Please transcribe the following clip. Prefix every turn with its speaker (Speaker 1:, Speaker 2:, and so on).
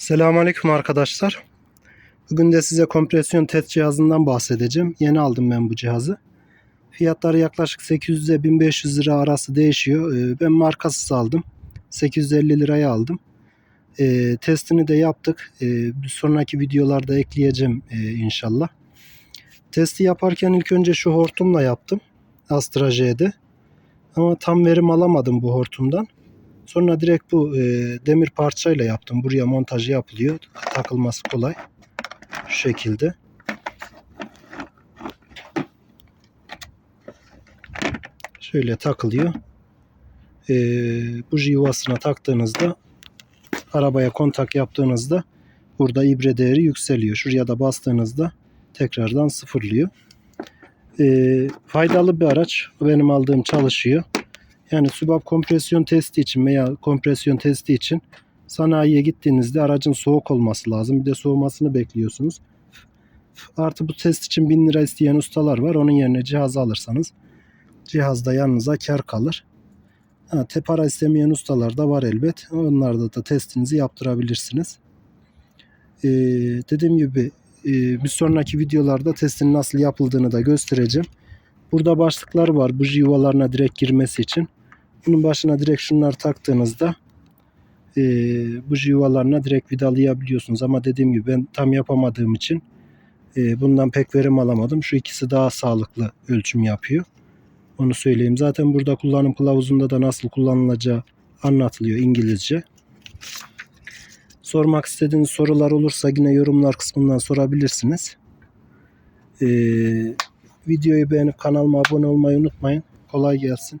Speaker 1: Selamünaleyküm arkadaşlar. Bugün de size kompresyon test cihazından bahsedeceğim. Yeni aldım ben bu cihazı. Fiyatları yaklaşık 800 ile 1500 lira arası değişiyor. Ee, Ben markasız aldım. 850 liraya aldım. Ee, Testini de yaptık. Ee, Bir sonraki videolarda ekleyeceğim e, inşallah. Testi yaparken ilk önce şu hortumla yaptım. Astra J'de. Ama tam verim alamadım bu hortumdan. Sonra direkt bu e, demir parçayla yaptım. Buraya montajı yapılıyor. Takılması kolay. Şu şekilde. Şöyle takılıyor. E, buji yuvasına taktığınızda arabaya kontak yaptığınızda burada ibre değeri yükseliyor. Şuraya da bastığınızda tekrardan sıfırlıyor. E, faydalı bir araç. Benim aldığım çalışıyor. Yani sübap kompresyon testi için veya kompresyon testi için sanayiye gittiğinizde aracın soğuk olması lazım. Bir de soğumasını bekliyorsunuz. Artı bu test için 1000 lira isteyen ustalar var. Onun yerine cihaz alırsanız cihazda yanınıza kar kalır. Ha, te para istemeyen ustalar da var elbet. Onlarda da testinizi yaptırabilirsiniz. Ee, dediğim gibi e, bir sonraki videolarda testin nasıl yapıldığını da göstereceğim. Burada başlıklar var buji yuvalarına direkt girmesi için. Bunun başına direkt şunları taktığınızda e, buji yuvalarına direkt vidalayabiliyorsunuz. Ama dediğim gibi ben tam yapamadığım için e, bundan pek verim alamadım. Şu ikisi daha sağlıklı ölçüm yapıyor. Onu söyleyeyim. Zaten burada kullanım kılavuzunda da nasıl kullanılacağı anlatılıyor İngilizce. Sormak istediğiniz sorular olursa yine yorumlar kısmından sorabilirsiniz. Ee, videoyu beğenip kanalıma abone olmayı unutmayın. Kolay gelsin.